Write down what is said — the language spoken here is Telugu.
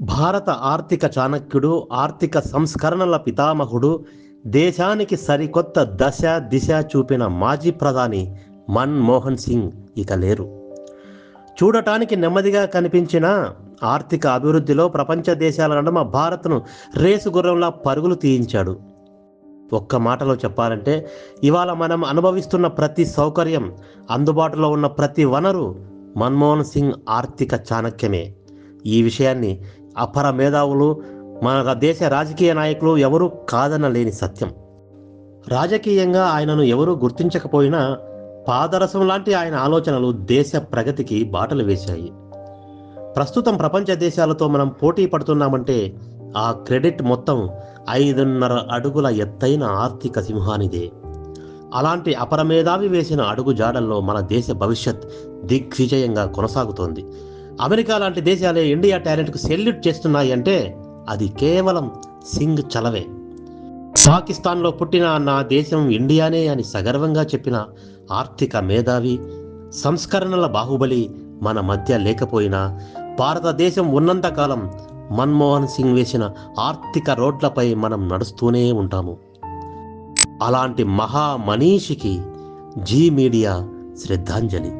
భారత ఆర్థిక చాణక్యుడు ఆర్థిక సంస్కరణల పితామహుడు దేశానికి సరికొత్త దశ దిశ చూపిన మాజీ ప్రధాని మన్మోహన్ సింగ్ ఇక లేరు. చూడటానికి నెమ్మదిగా కనిపించిన ఆర్థిక అభివృద్ధిలో ప్రపంచ దేశాల నడుమ భారత్ను రేసు గుర్రంలా పరుగులు తీయించాడు. ఒక్క మాటలో చెప్పాలంటే ఇవాళ మనం అనుభవిస్తున్న ప్రతి సౌకర్యం అందుబాటులో ఉన్న ప్రతి వనరు మన్మోహన్ సింగ్ ఆర్థిక చాణక్యమే. ఈ విషయాన్ని అపర మేధావులు మన దేశ రాజకీయ నాయకులు ఎవరూ కాదనలేని సత్యం. రాజకీయంగా ఆయనను ఎవరూ గుర్తించకపోయినా పాదరసం లాంటి ఆయన ఆలోచనలు దేశ ప్రగతికి బాటలు వేశాయి. ప్రస్తుతం ప్రపంచ దేశాలతో మనం పోటీ పడుతున్నామంటే ఆ క్రెడిట్ మొత్తం ఐదున్నర అడుగుల ఎత్తైన ఆర్థిక సింహానిదే. అలాంటి అపరమేధావి వేసిన అడుగు జాడల్లో మన దేశ భవిష్యత్ దిగ్విజయంగా కొనసాగుతోంది. అమెరికా లాంటి దేశాలే ఇండియా టాలెంట్కు సెల్యూట్ చేస్తున్నాయి అంటే అది కేవలం సింగ్ చలవే. పాకిస్తాన్లో పుట్టిన నా దేశం ఇండియానే అని సగర్వంగా చెప్పిన ఆర్థిక మేధావి సంస్కరణల బాహుబలి మన మధ్య లేకపోయినా భారతదేశం ఉన్నంతకాలం మన్మోహన్ సింగ్ వేసిన ఆర్థిక రోడ్లపై మనం నడుస్తూనే ఉంటాము. అలాంటి మహా మనీషికి జీ మీడియా శ్రద్ధాంజలి.